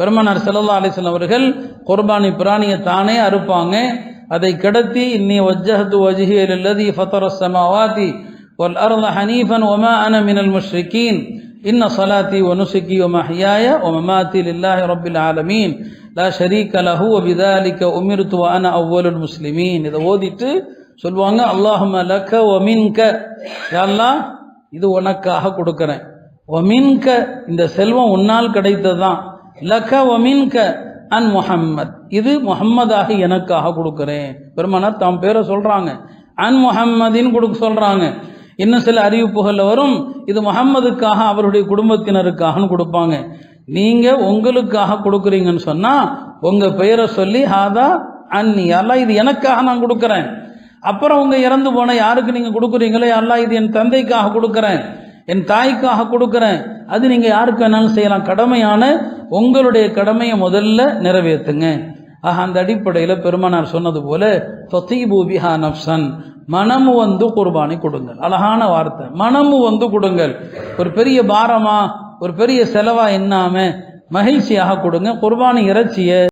பெருமனார் ஸல்லல்லாஹு அலைஹி வஸல்லம் அவர்கள் குர்பானி பிராணியை தானே அறுப்பாங்க. அதை கிடத்தி இன்னி வஜ்ஜஹது வஜ்ஹிய லில்லதி ஃபத்தர ஸமாவாதி வல் அர்த ஹனீஃபன் வமா அன மினல் முஷ்ரிகீன். இன்ன ஸலாத்தி வ நுசுகி வ மஹ்யாய வ மமாத்தி லில்லாஹி ரப்பில் ஆலமீன். லா ஷரீக லஹு வ பிதாலிக உமிர்து அன அவ்வலுல் முஸ்லிமீன். இதை ஓதிட்டு சொல்லுவாங்க அல்லாஹும்ம லக்க வ மின்க யா இது உனக்காக கொடுக்குறேன். ஒமின்க இந்த செல்வம் உன்னால் கிடைத்ததுதான். லக ஒமின்க அன் முஹம்மத். இது முஹம்மதாக எனக்காக கொடுக்குறேன். பெருமானார் தாம் பேரை சொல்கிறாங்க அன் முஹம்மதின்னு கொடுக்க சொல்கிறாங்க இன்னும் சில அறிவிப்புகளில் வரும். இது முகம்மதுக்காக அவருடைய குடும்பத்தினருக்காகன்னு கொடுப்பாங்க. நீங்கள் உங்களுக்காக கொடுக்குறீங்கன்னு சொன்னால் உங்கள் பெயரை சொல்லி ஹாதா அன்னி அல்லா இது எனக்காக நான் கொடுக்குறேன். அப்புறம் உங்கள் இறந்து போன யாருக்கு நீங்கள் கொடுக்குறீங்களோ அல்லா இது என் தந்தைக்காக கொடுக்குறேன். என் தாய்க்காக கொடுக்குறேன். அது நீங்கள் யாருக்கு வேணாலும் செய்யலாம். கடமையான உங்களுடைய கடமையை முதல்ல நிறைவேற்றுங்க. ஆக அந்த அடிப்படையில் பெருமானார் சொன்னது போல தொத்தீபூபிஹா நப்சன் மனமு வந்து குர்பானி கொடுங்கள். அழகான வார்த்தை. மனமு வந்து கொடுங்கள். ஒரு பெரிய பாரமா ஒரு பெரிய செலவா என்னாம மகிழ்ச்சியாக கொடுங்க. குர்பானி இறைச்சியை